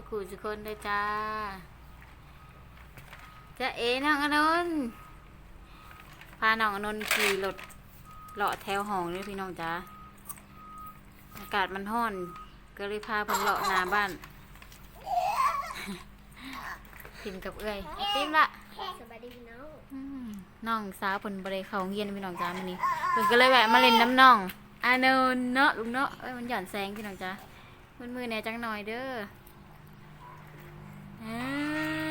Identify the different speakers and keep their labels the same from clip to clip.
Speaker 1: สุขุสุคนเลยจ้าจะเอ๋น้องอนนท์พาน้องอนนท์ขี่รถเลาะแถวห้องเลยพี่น้องจ้าอากาศมันร้อน ก็เลยพาเพิ่นเลาะหน้าบ้านกินกับเอ้อยไอติมละ
Speaker 2: สวัสดีพี่น้อง
Speaker 1: อืมน้องสาวเพิ่นบ่ได้เข้าโรงเรียนพี่น้องจ้ามื้อนี้เพิ่นก็เลยแวะมาเล่นน้ำน้องอานนท์เนาะลุงเนาะเอ้ยมันหย่อนแสงพี่น้องจ้ามือมือแหน่จังหน่อยเด้อเอ้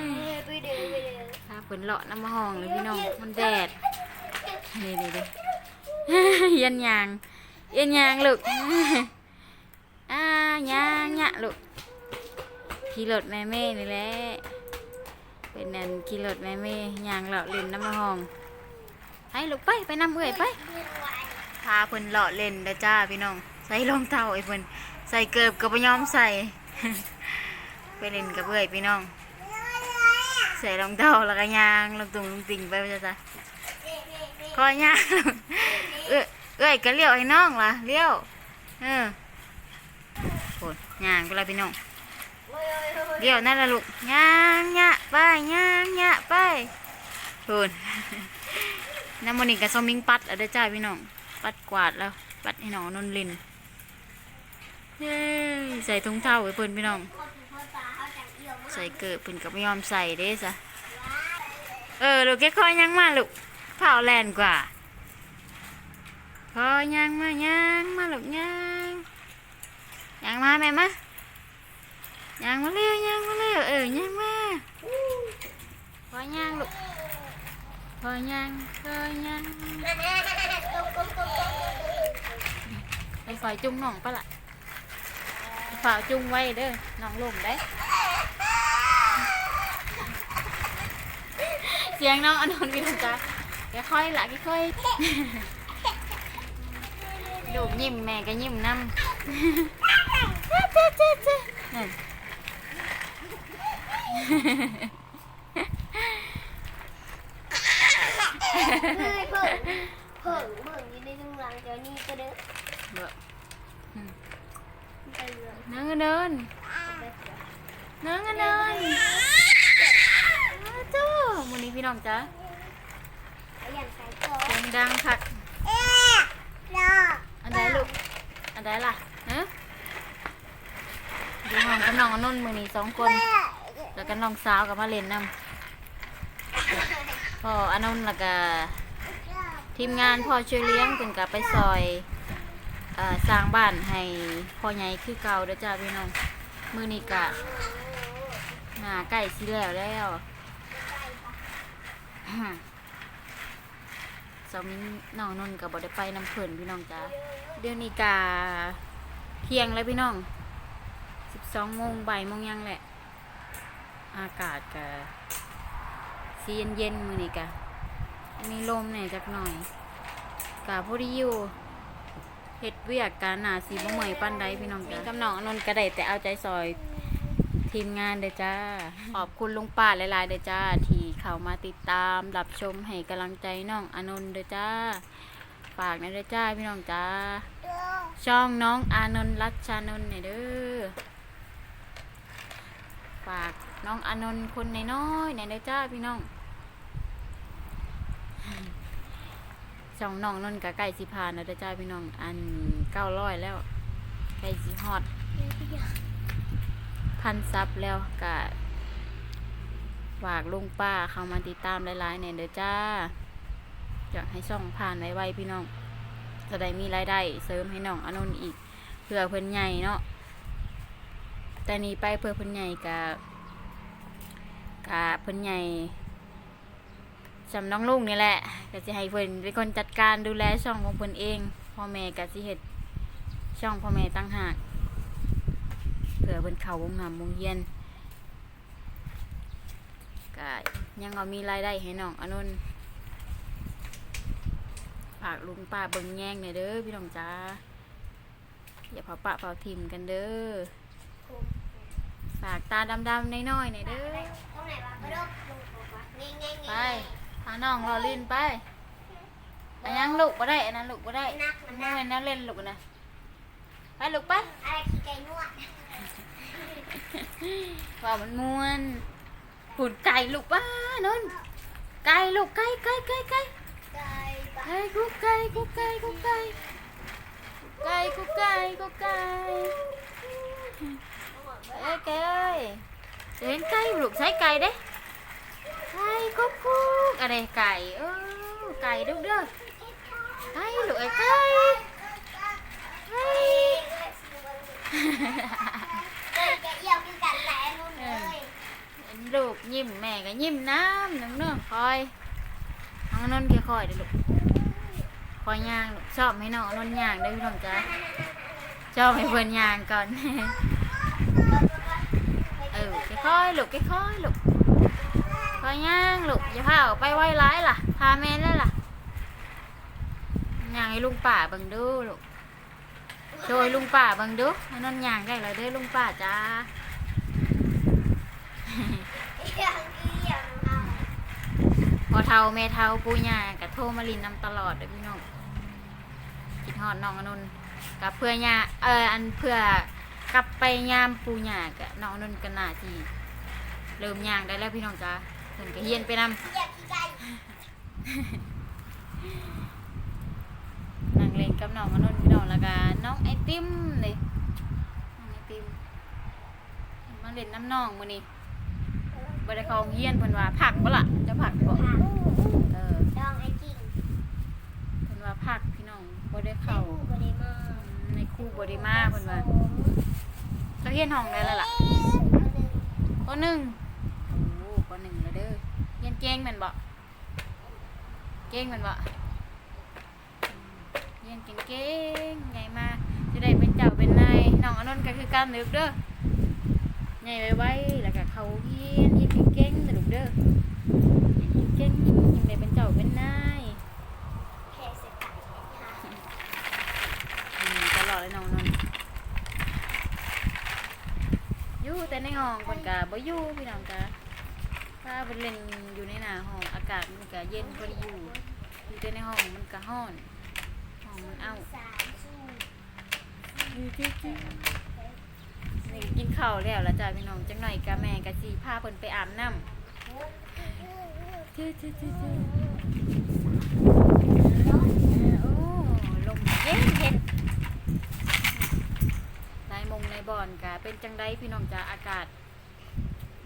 Speaker 1: ย
Speaker 2: ไปเดินไปเดิน
Speaker 1: พาเพิ่นเลาะน้ำห้องเลยพี่น้อง มันแดด นี่ดิดิเอียนยางเอียนยางลูกอ่ายางยะลูกขี่รถแม่แม่นี่แหละเป็นนั่นขี่รถแม่แม่ยางเลาะเล่นน้ำห้องไปลูกไปไปน้ำเอื่อยไปพาเพิ่นเลาะเล่นเด้อจ้าพี่น้อง ใส่รองเท้าไอ้เพิ่นใส่เกิบก็บ่ยอมใส่ ไปเล่นกับเอื่อยพี่น้อง ใส่รองเท้าแล้วก็ยางลงตุงลงติ่งไปว่าจะจ้ะคอยยางเอ้ยเอ้ยก็เลี้ยวให้น้องล่ะเลี้ยวเออโหดยางกูละพี่น้องเลี้ยวนั่นละลูกยางยะไปย่างยะไปโหดน้ำมันนี่กับซอมมิงปัดแล้วเด้จ้าพี่น้อง ปัดกวาดแล้ว ปัดให้น้องนนลินเย้ใส่ถุงเท้าไว้เพิ่อนพี่น้อง ใส่เกิดเพิ่นก็ไม่ยอมใส่เด้ซะเออลูกแกคอยยังมาลูกเผาแลนกว่าคอยยังมายังมาลูกยังยังมาแม่มายังมาเร็วยังมาเร็วเออยังมาคอยยังลูกคอยยังคอยยังไปฝ่ายจุงน้องปะล่ะฝ่ายจุงไว้เด้อน้องลมได้ เสียงน้องอนนท์พี่น้องจ้าแกค่อยละแกค่อยดูยิ้มแม่ก็ยิ้มน้ำเจ๊เจ๊เจ๊เจ๊นั่น
Speaker 2: เฮ้ยเพิ่งเพิ่งเพิ่งอยู่ในตรงหลังเดี๋ยวนี้ก็เด้อ
Speaker 1: เบอะ
Speaker 2: ไปเน้
Speaker 1: องอนนท์น้องอนนท์ นนี้พี่น้องจ้า
Speaker 2: ไปอย่างไกลก่อ
Speaker 1: เสียงดังคัก
Speaker 2: เอ๊ะรอ
Speaker 1: อันใดลูก อันใดล่ะฮะอยู่ห้องกับน้องอนนท์มือนี้สองคน แล้วก็น้องสาวกับมาเล่นนำพ่ออนนท์แล้วก็ทีมงานพ่อช่วยเลี้ยงเพิ่นก็ไปซอยเอ่อสร้างบ้านให้พ่อใหญ่คือเก่าเด้อจ้าพี่น้อง มื้อนี้ก็หน้าใกล้สิแล้วแล้ว สามีน้องนนก็บ่ได้ไปน้ำเพิ่นพี่น้องจ้าเดี๋ยวนี้กาเที่ยงแล้วพี่น้อง12โมงบ่ายโมงยังแหละ อากาศก็สีเย็นมือนี่กะมีลมหน่อยจักหน่อยกะพอดีอยู่เฮ็ดเวียกกันหนาสีบ่เมื่อยปานใดพี่น้องจ้ะกำนองนนท์ก็ไดแต่เอาใจซอย ทีมงานเด้อจ้า ขอบคุณลุงป้าหลายๆเด้อจ้า ที่เข้ามาติดตามรับชมให้กำลังใจน้องอนนท์เด้อจ้า ฝากนะเด้อจ้าพี่น้องจ้า ช่องน้องอานนท์รัชชานนท์เนี่ยเด้อ ฝากน้องอานนท์คนน้อยๆในเด้อจ้าพี่น้องช่องน้องนนท์กับไก่สิพานแล้วเด้อจ้าพี่น้อง อันเก้าร้อยแล้วไก่สิฮอด พันซับแล้วกะฝากลุงป้าเข้ามาติดตามหลายๆเนี่ยเด้อจ้า อยากให้ช่องผ่านไวๆพี่น้องจะได้มีรายได้เสริมให้น้องอานนท์อีกเพื่อเพิ่นใหญ่เนาะแต่นี้ไปเพื่อเพิ่นใหญ่กะกะเพิ่นใหญ่สำน้องลุงนี่แหละก็สิให้เพิ่นเป็นคนจัดการดูแลช่องของเพิ่นเองพ่อแม่ก็สิเฮ็ดช่องพ่อแม่ตั้งหาก เพื่อเพิ่นเข้าวงงามวงเฮียนก็ยังเอามีรายได้ให้น้องอานนท์ฝากลุงป้าเบิ่งแย่งหน่อยเด้อพี่น้องจ้าอย่าเผาปะเผาทิมกันเด้อฝากตาดำๆน้อยๆหน่อยเด้อ
Speaker 2: ตรงไหนวะไปดูลงบอกว่าเงี้ยเงี้ย
Speaker 1: ไป
Speaker 2: เงี้ย
Speaker 1: พาน้องรอลินไปอันยังลูกบ่ได้อันนั้นลูกบ่ได้
Speaker 2: นัก
Speaker 1: อั
Speaker 2: มันน
Speaker 1: นั้
Speaker 2: นั
Speaker 1: น
Speaker 2: ก
Speaker 1: นั่นเล่นลูกนะไปลูกไป
Speaker 2: อะไรขี้ไก่นวด
Speaker 1: ว่ามันมวนปุ่นไก่ลูกป้านนไก่ลูกไก่ไก่ไก่ไก่
Speaker 2: ไก่
Speaker 1: กุ๊กไก่กุ๊กไก่กุ๊กไก่ไก่กุ๊กไก่กุ๊กไก่เอ้ยไก่เอ้ยเห็นไก่บ่ลูกใช้ไก่เด้ไก่กุ๊กกุ๊กอะไรไก่เออไก่เด้อเด้อไก่ลูกไอ้ไก่ไก่
Speaker 2: เอ้ยแกเอี่ยวคือกันแหละนุ่นเลย
Speaker 1: ลูกยิ้มแม่ก็ยิ้มน้ำน้องเนื้อคอยน้องนนท์ค่อยๆเด้อลูกคอยย่างลูกชอบให้น้องนนท์ย่างเด้อพี่น้องจ้าชอบให้เพิ่นย่างก่อน เออค่อยๆลูกค่อยๆลูกคอยย่างลูกอย่าพาออกไปไว้ร้ายล่ะพาแม่ได้ล่ะย่างให้ลุงป่าเบิ่งดูลูกโชว์ให้ลุงป่าเบิ่งดูให้นนท์ย่างได้เลยเด้อลุงป่าจ้า
Speaker 2: อี่ยวเอี่ยวเอา
Speaker 1: พอเท่าแม่เท่าปูย่ากับโทรมาลินนำตลอดเด้อพี่น้องคิดฮอดน้องอนุนกับเพื่อย่าเอออันเพื่อกลับไปยามปูย่ากับน้องอนุนกันหน้าที่เริ่มย่างได้แล้วพี่น้องจ้าเพิ่นก็เฮียนไปนำ
Speaker 2: เอี่ยวขี้ไก่
Speaker 1: นั่งเล่นกับน้องอนุนพี่น้องแล้วก็น้องไอติมเลยน้องไอติมมาเล่นน้ำน้องมื้อนี้ บ่ได้เข้าโรงเรียนเพิ่นว่าผักบ่ล่ะจะผักบ่
Speaker 2: ค่ะ
Speaker 1: เออ
Speaker 2: ดองไอ้กิ่ง
Speaker 1: เพิ่นว่าผักพี่น้องบ่ได้เข้า
Speaker 2: คู่บริมา
Speaker 1: ในครู่บริมาเพิ่นว่าเขาเฮียนห้องได้แล้วล่ะข้อหนึ่งโอ้ข้อหนึ่งแล้วเด้อเฮียนเก่งแม่นบ่เก่งแม่นบ่อืมเฮียนเก่งเก่งๆใหญ่มาจะได้เป็นเจ้าเป็นนายน้องอนนท์ก็คือการนึกเด้อใหญ่ไว้ๆแล้วก็เขาเฮียน เฮียนเก่งๆนะลูกเด้อเฮียนเก่งๆยังได้เป็นเจ้าเป็นนาย
Speaker 2: แค่เสร็จไก่ค่ะ
Speaker 1: อืมตลอดเลยน้องนนท์อยู่แต่ในห้องคนกะบ่อยู่พี่น้องกะถ้าเป็นเล่นอยู่ในหน้าห้องอากาศมันกะเย็นพอดีอยู่อยู่แต่ในห้องมันกะร้อนห้องมันเอ้า
Speaker 2: สามสู้
Speaker 1: นี่กินข้าวแล้วละจ้าพี่น้องจังหน่อยกะแม่กะสิพาเพิ่นไปอาบน้ำชื่อชื่อชื่อชื่อโอ้ลมเย็นเย็นในมงในบ่อนกะเป็นจังไดพี่น้องจ้าอากาศ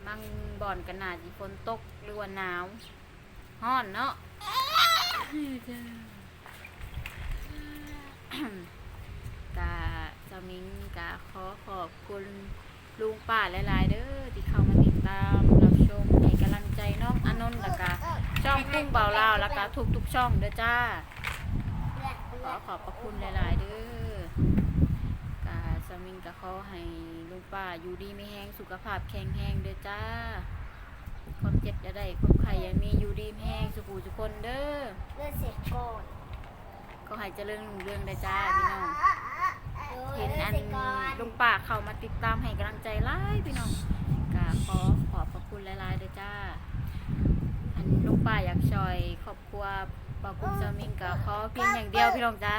Speaker 1: มังบ่อนกันหนาจีฝนตกหรือว่าหนาวฮ้อนเนาะ กะสามิงกะขอขอบคุณลุง ป้าหลายๆเด้อที่เข้ามาติดตามรับชมให้กำลังใจน้องอานนท์แล้วก็ช่องกุ้งเบาลาวแล้วก็ทุกๆช่องเด้อจ้า ข
Speaker 2: อ
Speaker 1: ขอบพระคุณหลายๆเด้อกาสมิงกะขอให้ลุงป้าอยู่ดีไม่แห้งสุขภาพแข็งแรงเด้อจ้าความเจ็บจะได้ความไข่ยังมีอยู่ดีไม่แห้งสุขูสุคนเด้อ
Speaker 2: เลือดเสร็จก่อน
Speaker 1: ก็ให้เจริญรุ่งเรืองได้จ้าพี่น้องเห็นอัน ป่าเข้ามาติดตามให้กำลังใจหลายพี่น้องกาขอขอบพระคุณหลายๆเด้อจ้า อันลุงป้าอยากช่วยครอบครัวปากุ้งสมิงกะขอเพียงอย่างเดียวพี่น้องจ้า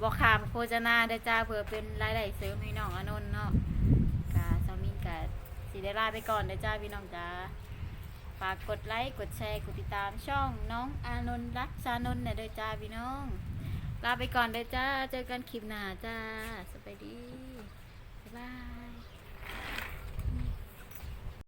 Speaker 1: บอกขามโฆษณาเด้อจ้าเพื่อเป็นรายได้เสริมให้น้องอานนท์เนาะกาซามินกาสิได้ลาไปก่อนเด้อจ้าพี่น้องจ้าฝากกดไลค์กดแชร์กดติดตามช่องน้องอานนท์รักชานนท์เนี่ยเด้อจ้าพี่น้องลาไปก่อนเด้อจ้า เจอกันคลิปหน้าจ้า สวัสดี Bye.